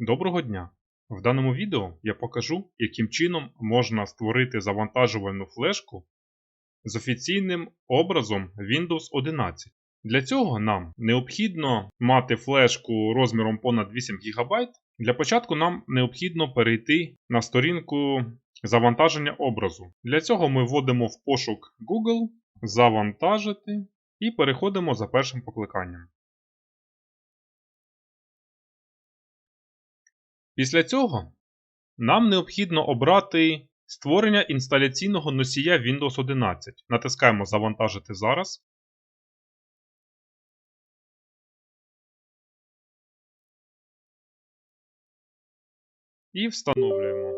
Доброго дня! В даному відео я покажу, яким чином можна створити завантажувальну флешку з офіційним образом Windows 11. Для цього нам необхідно мати флешку розміром понад 8 ГБ. Для початку нам необхідно перейти на сторінку завантаження образу. Для цього ми вводимо в пошук Google, завантажити і переходимо за першим покликанням. Після цього нам необхідно обрати створення інсталяційного носія Windows 11. Натискаємо Завантажити зараз. І встановлюємо.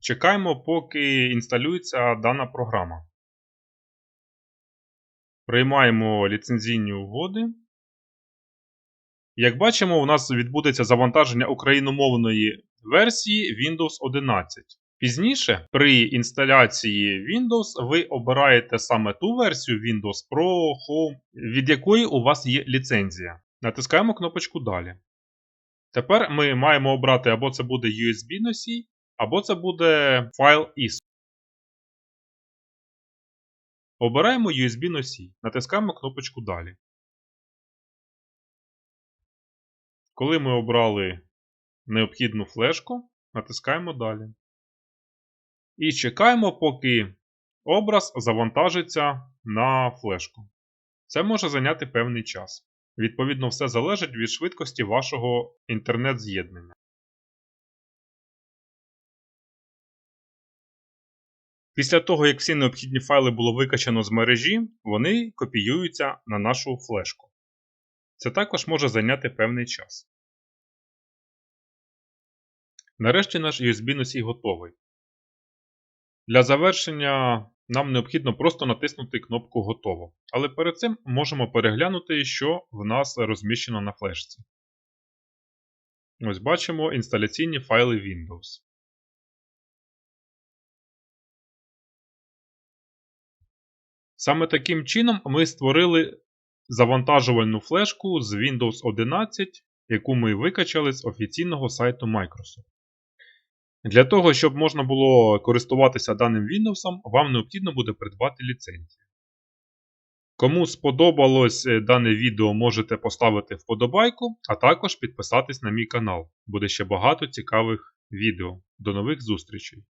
Чекаємо, поки інсталюється дана програма. Приймаємо ліцензійні угоди. Як бачимо, у нас відбудеться завантаження україномовної версії Windows 11. Пізніше, при інсталяції Windows, ви обираєте саме ту версію Windows Pro, Home, від якої у вас є ліцензія. Натискаємо кнопочку Далі. Тепер ми маємо обрати або це буде USB-носій, або це буде файл ISO. Обираємо USB-носій. Натискаємо кнопочку Далі. Коли ми обрали необхідну флешку, натискаємо Далі. І чекаємо, поки образ завантажиться на флешку. Це може зайняти певний час. Відповідно, все залежить від швидкості вашого інтернет-з'єднання. Після того, як всі необхідні файли було викачано з мережі, вони копіюються на нашу флешку. Це також може зайняти певний час. Нарешті наш USB-носій готовий. Для завершення нам необхідно просто натиснути кнопку Готово. Але перед цим можемо переглянути, що в нас розміщено на флешці. Ось бачимо інсталяційні файли Windows. Саме таким чином ми створили завантажувальну флешку з Windows 11, яку ми викачали з офіційного сайту Microsoft. Для того, щоб можна було користуватися даним Windows, вам необхідно буде придбати ліцензію. Кому сподобалось е, дане відео, можете поставити вподобайку, а також підписатись на мій канал. Буде ще багато цікавих відео. До нових зустрічей!